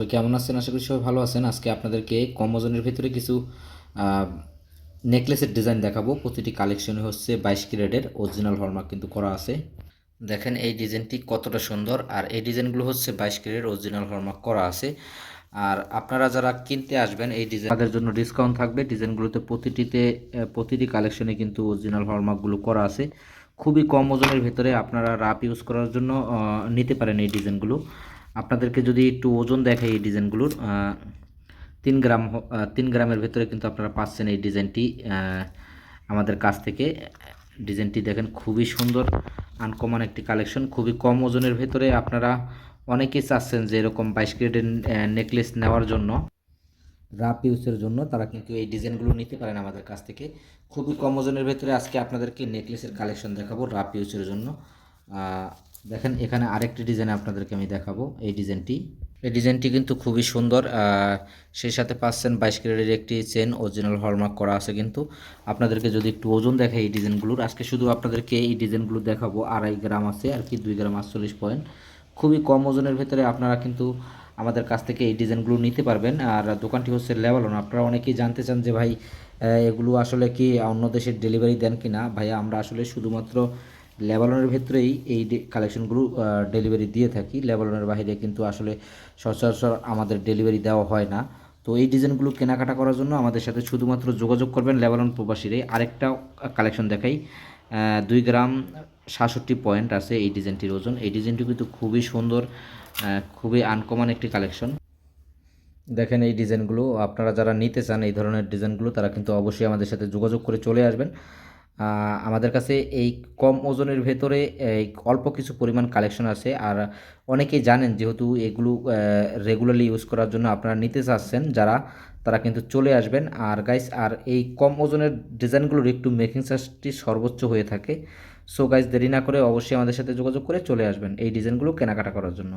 তো কেমন আছেন? আশা করি সবাই ভালো আছেন। আজকে আপনাদেরকে কম ওজনের ভিতরে কিছু নেকলেসের ডিজাইন দেখাবো। প্রতিটি কালেকশনে হচ্ছে বাইশ ক্যারেটের। অরিজিনাল হলমার্ক কিন্তু করা আছে। দেখেন, এই ডিজাইনটি কতটা সুন্দর। আর এই ডিজাইনগুলো হচ্ছে বাইশ ক্যারেট অরিজিনাল হলমার্ক করা আছে। আর আপনারা যারা কিনতে আসবেন, এই ডিজাইন তাদের জন্য ডিসকাউন্ট থাকবে। ডিজাইনগুলোতে প্রতিটিতে প্রতিটি কালেকশনে কিন্তু অরিজিনাল হলমার্কগুলো করা আছে। খুবই কম ওজনের ভিতরে আপনারা রাপ ইউজ করার জন্য নিতে পারেন এই ডিজাইনগুলো। আপনাদেরকে যদি একটু ওজন দেখে এই ডিজাইনগুলোর তিন গ্রাম তিন গ্রামের ভেতরে কিন্তু আপনারা পাচ্ছেন এই ডিজাইনটি আমাদের কাছ থেকে। ডিজাইনটি দেখেন খুবই সুন্দর আনকমন একটি কালেকশন খুবই কম ওজনের ভেতরে আপনারা অনেকেই চাচ্ছেন যে এরকম বাইশ ক্যারেটের নেকলেস নেওয়ার জন্য। রাপ ইউজের জন্য তারা কিন্তু এই ডিজাইনগুলো নিতে পারেন আমাদের কাছ থেকে। খুবই কম ওজনের ভেতরে আজকে আপনাদেরকে নেকলেসের কালেকশন দেখাবো রাপ ইউজের জন্য। দেখেন, এখানে আরেকটি ডিজাইন আপনাদেরকে আমি দেখাবো। এই ডিজাইনটি এই ডিজাইনটি কিন্তু খুবই সুন্দর। সেই সাথে পাচ্ছেন বাইশ ক্যারেটের একটি চেন অরিজিনাল হলমার্ক করা আছে কিন্তু। আপনাদেরকে যদি একটু ওজন দেখাই এই ডিজাইনগুলোর আজকে শুধু আপনাদেরকে এই ডিজাইনগুলো দেখাবো। আড়াই গ্রাম আছে, আর কি দুই গ্রাম আটচল্লিশ পয়েন্ট খুবই কম ওজনের ভেতরে আপনারা কিন্তু আমাদের কাছ থেকে এই ডিজাইনগুলো নিতে পারবেন। আর দোকানটি হচ্ছে লেভেলন আপনারা অনেকেই জানতে চান যে ভাই এগুলো আসলে কি অন্য দেশের ডেলিভারি দেন কি না ভাইয়া, আমরা আসলে শুধুমাত্র লেবালনের ভেতরেই এই কালেকশনগুলো ডেলিভারি দিয়ে থাকি। লেবালনের বাইরে কিন্তু আসলে সচরাচর আমাদের ডেলিভারি দেওয়া হয় না। তো এই ডিজাইনগুলো কেনাকাটা করার জন্য আমাদের সাথে শুধুমাত্র যোগাযোগ করবেন লেবালন প্রবাসীরে। আরেকটা কালেকশন দেখাই। দুই গ্রাম সাতষট্টি পয়েন্ট আছে এই ডিজাইনটির ওজন। এই ডিজাইনটি কিন্তু খুবই সুন্দর খুবই আনকমন একটি কালেকশন দেখেন এই ডিজাইনগুলো আপনারা যারা নিতে চান এই ধরনের ডিজাইনগুলো তারা কিন্তু অবশ্যই আমাদের সাথে যোগাযোগ করে চলে আসবেন। আমাদের কাছে এই কম ওজনের ভেতরে এই অল্প কিছু পরিমাণ কালেকশন আছে। আর অনেকেই জানেন যেহেতু এগুলো রেগুলারলি ইউজ করার জন্য আপনারা নিতে চাচ্ছেন যারা, তারা কিন্তু চলে আসবেন। আর গাইস আর এই কম ওজনের ডিজাইনগুলোর একটু মেকিং চার্জটি সর্বোচ্চ হয়ে থাকে। সো গাইস দেরি না করে অবশ্যই আমাদের সাথে যোগাযোগ করে চলে আসবেন এই ডিজাইনগুলো কেনাকাটা করার জন্য।